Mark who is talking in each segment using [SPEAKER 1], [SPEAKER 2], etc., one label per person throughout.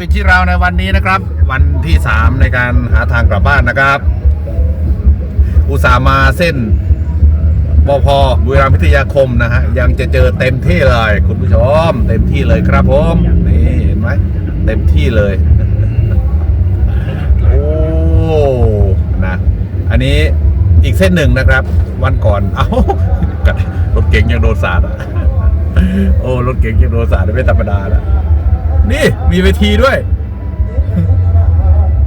[SPEAKER 1] ติดที่เราในวันนี้นะครับ วันที่ 3 ในการหาทางกลับบ้านนะครับ อุตส่าห์มาเส้นบพบุรีรัมย์พิทยาคมนะฮะยังจะเจอเต็มที่เลย คุณผู้ชม เต็มที่เลยครับผมนี่เห็นไหมเต็มที่เลยโอ้นะอันนี้อีกเส้นหนึ่งนะครับ วันก่อนเอ้ารถเก๋งยังโดนสาดอะโอ้รถเก๋งยังโดนสาดไม่ธรรมดาละ นี่ มีเวทีด้วย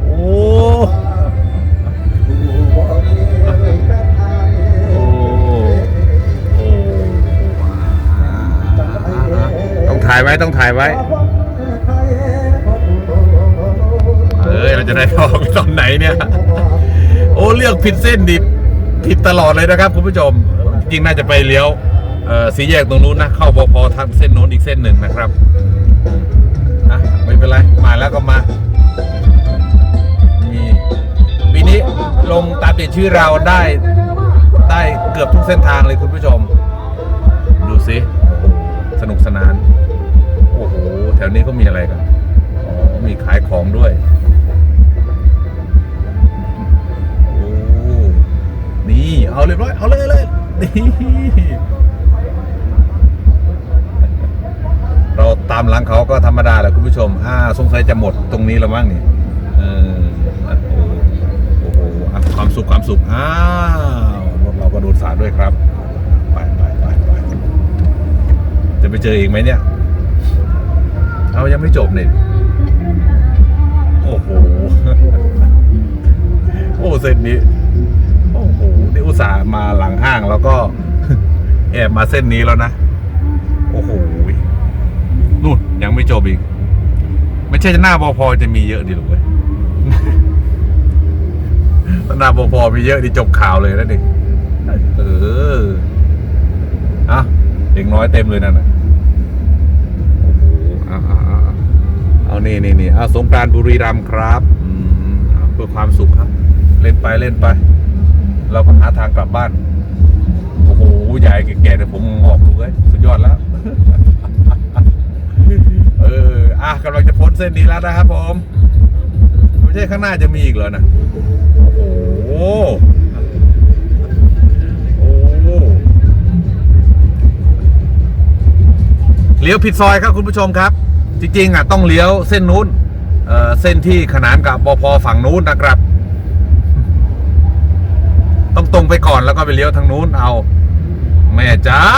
[SPEAKER 1] โอ้โอ้ต้องถ่ายไว้ต้องถ่ายไว้ เอ้ยเราจะได้ออกตอนไหนเนี่ย โอ้เลือกผิดเส้นดิผิดตลอดเลยนะครับคุณผู้ชม จริงน่าจะไปเลี้ยวสีแยกตรงนู้นนะ เข้าบพทางเส้นโน้นอีกเส้นหนึ่งนะครับ เป็นไร มาแล้วก็มามีปีนี้ลงตามติดชื่อเราได้ ได้เกือบทุกเส้นทางเลยคุณผู้ชม ดูสิสนุกสนาน โอ้โห แถวนี้ก็มีอะไรกันอ๋อมีขายของด้วยโอ้นี่ เอาเรียบร้อย เอาเลยเอาเลยนี่ เรา ตามหลังเขาก็ธรรมดาแหละคุณผู้ชมอ่าสงสัยจะหมดตรงนี้แล้วมั้งนี่เออโอ้โหความสุขความสุขอ้าวรถเราก็โดนสาดด้วยครับไปไปไปไปจะไปเจออีกไหมเนี่ยเอายังไม่จบเนี่ยโอ้โหโอ้เส้นนี้โอ้โหนี่อุตส่าห์มาหลังห้างแล้วก็แอบมาเส้นนี้แล้วนะ โอ้โห นู่น ยังไม่จบอีก ไม่ใช่หน้าบอพอจะมีเยอะดิลูกเว้ยหน้าบอพอมีเยอะดิจบข่าวเลยนะดิเอออะเด็กน้อยเต็มเลยนั่นนะโอ้โหเอาเอาเอาเนี่นี่นี่เอาสงการบุรีรัมย์ครับเพื่อความสุขครับ เล่นไปเล่นไป เราก็หาทางกลับบ้าน โอ้โห ใหญ่แก่ๆแต่ผมออกดูเลยสุดยอดแล้ว เออ อะกำลังจะพ้นเส้นนี้แล้วนะครับผม ไม่ใช่ข้างหน้าจะมีอีกเหรอนะ โอ้โหโอ้โหเลี้ยวผิดซอยครับคุณผู้ชมครับ จริงๆอะต้องเลี้ยวเส้นนู้น เอ่อ เส้นที่ขนานกับบพฝั่งนู้นนะครับ ต้องตรงไปก่อนแล้วก็ไปเลี้ยวทางนู้นเอา แม่เจ้า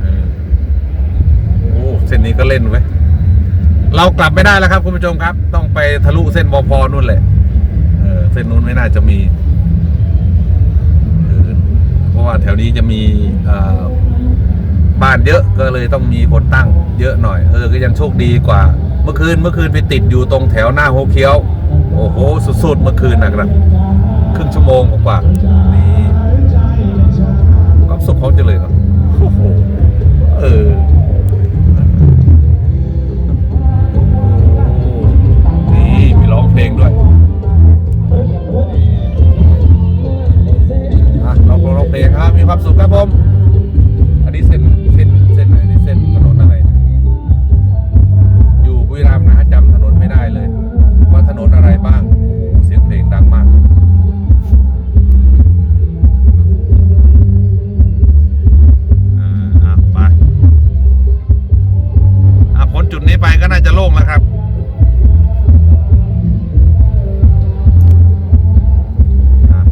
[SPEAKER 1] เออโอ้ เส้นนี้ก็เล่นไว้เรากลับไม่ได้แล้วครับ คุณผู้ชมครับ ต้องไปทะลุเส้นบพนู่นแหละเออเส้นนู้นไม่น่าจะมีเพราะว่าแถวนี้จะมีบ้านเยอะก็เลยต้องมีคนตั้ง เยอะหน่อย เออก็ยังโชคดีกว่า เมื่อคืนเมื่อคืนไปติดอยู่ตรงแถวหน้าโฮเคียว โอ้โหสุดๆเมื่อคืนนะครับครึ่งชั่วโมงกว่าๆนี่ความสุขเขาจะเลยครับ จุดนี้ไปก็น่าจะโล่งแล้วครับ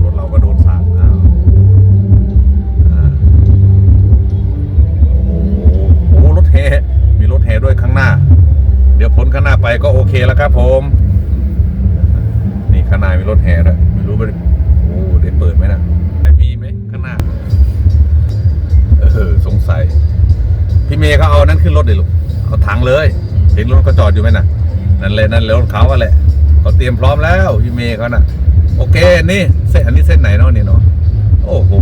[SPEAKER 1] รถเราก็โดนสาดอ้าวอ่าโอ้โหรถแห่มีรถแห่ด้วยข้างหน้า เดี๋ยวพ้นข้างหน้าไปก็โอเคแล้วครับผม นี่ข้างหน้ามีรถแห่ด้วยไม่รู้ว่าโอ้ได้เปิดไหมนะมีไหมข้างหน้า เออสงสัย พี่เมย์เขาเอานั่นขึ้นรถเลยลูก เอาถังเลย เห็นรถก็จอดอยู่ไหมน่ะ นั่นเลยนั่นเลยรถเขาอะแหละเขาเตรียมพร้อมแล้วพี่เมย์เขาน่ะ โอเคนี่เส้นอันนี้เส้นไหนเนาะนี่เนาะโอ้โห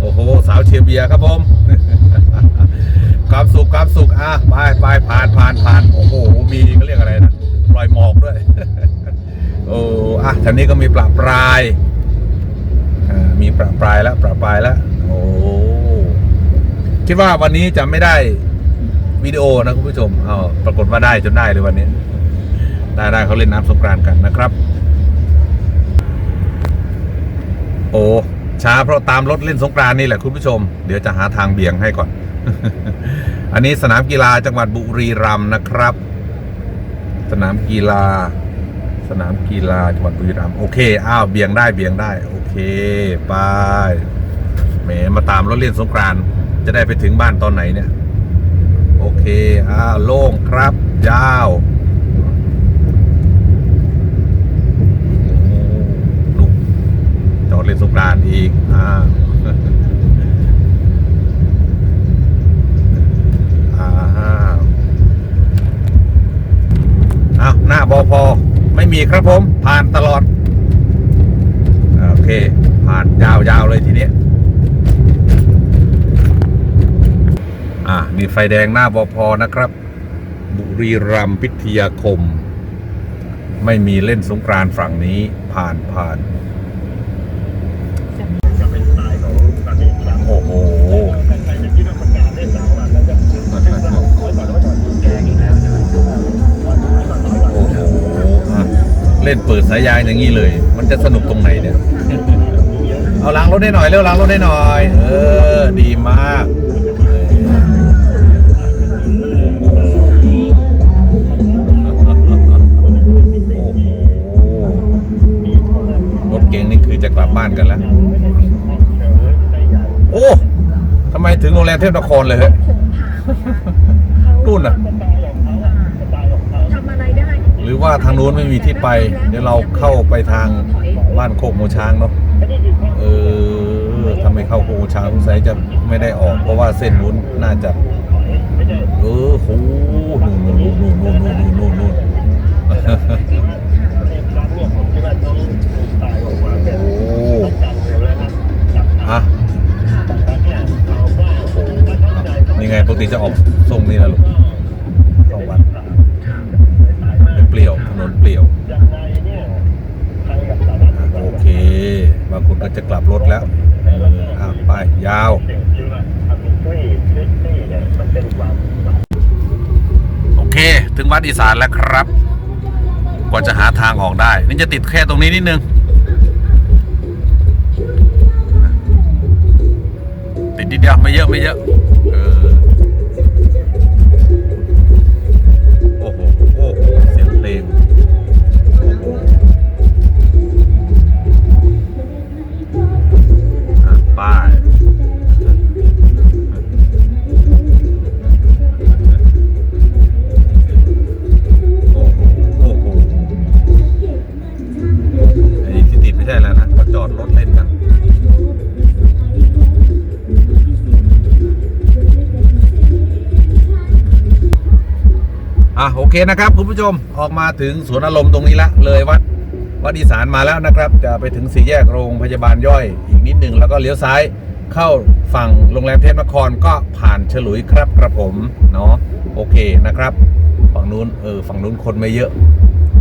[SPEAKER 1] โอ้โหสาวเชียร์เบียร์ครับผมความสุขความสุขอะไปไปผ่านผ่านผ่านโอ้โหมีเขาเรียกอะไรนะปล่อยหมอกด้วยโอ้อะแถวนี้ก็มีประปรายอ่ามีประปรายแล้วประปรายแล้วโอ้คิดว่าวันนี้จะไม่ได้ วิดีโอนะคุณผู้ชมเอาปรากฏว่าได้จนได้เลยวันนี้ ได้ได้เขาเล่นน้ำสงกรานต์กันนะครับ โอ้ช้าเพราะตามรถเล่นสงกรานนี่แหละคุณผู้ชม เดี๋ยวจะหาทางเบี่ยงให้ก่อน อันนี้สนามกีฬาจังหวัดบุรีรัมย์นะครับ สนามกีฬา สนามกีฬาจังหวัดบุรีรัมย์โอเคอ้าวเบี่ยงได้เบี่ยงได้ โอเคไปแหมมาตามรถเล่นสงกรานจะได้ไปถึงบ้านตอนไหนเนี่ย โอเคอ้าโล่งครับ ยาวโอ้ลูกจอดเล่นสงกรานอีกอ้าอาหน้าบอพอไม่มีครับผม ผ่านตลอด โอเค ผ่านยาวๆเลยทีเนี้ย อ่า นี่ไฟแดงหน้าบอพอนะครับ บุรีรัมย์พิทยาคม ไม่มีเล่นสงกรานต์ฝั่งนี้ผ่านผ่านโอ้โหโอ้โหอะเล่นเปิดสายยางอย่างนี้เลย มันจะสนุกตรงไหนเนี่ย เอาล้างรถได้หน่อย เร็วล้างรถได้หน่อย เออ ดีมาก บบ้านกันแล้ว โอ้ทำไมถึงโรงแรมเทพนครเลยเฮ้ยนู่นน่ะ
[SPEAKER 2] ทำอะไรได้
[SPEAKER 1] หรือว่าทางนู้นไม่มีที่ไป เดี๋ยวเราเข้าไปทางบ้านโคกโมช้างเนาะ เออทำไมเข้าโคกโมช้างสงสัยจะไม่ได้ออก เพราะว่าเส้นนู้นน่าจะ เออโหนู่นนู่นนู่นนู่นนู่นนู่นนู่น ติจะออกทรงนี้นะลูกเข้าวัดเป็นเปลี่ยวถนนเปลี่ยวโอเคบางคนก็จะกลับรถแล้วเอออะไปยาวโอเค ถึงวัดอีสานแล้วครับกว่าจะหาทางออกได้ นี่จะติดแค่ตรงนี้นิดนึง ติดนิดเดียวไม่เยอะไม่เยอะเออ อะโอเคนะครับคุณผู้ชมออกมาถึงสวนอารมณ์ตรงนี้ละเลยวัดวัดอีสานมาแล้วนะครับ จะไปถึงสี่แยกโรงพยาบาลย่อยอีกนิดหนึ่งแล้วก็เลี้ยวซ้ายเข้าฝั่งโรงแรมเทพนครก็ผ่านฉลุยครับกระผมเนาะโอเคนะครับ ฝั่งนู้นเออฝั่งนู้นคนไม่เยอะ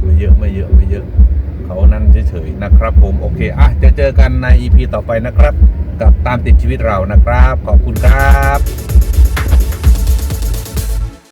[SPEAKER 1] ไม่เยอะไม่เยอะไม่เยอะ เขานั่นเฉยๆนะครับ ผมโอเคอะจะเจอกันใน EP ต่อไปนะครับ กับตามติดชีวิตเรานะครับ ขอบคุณครับ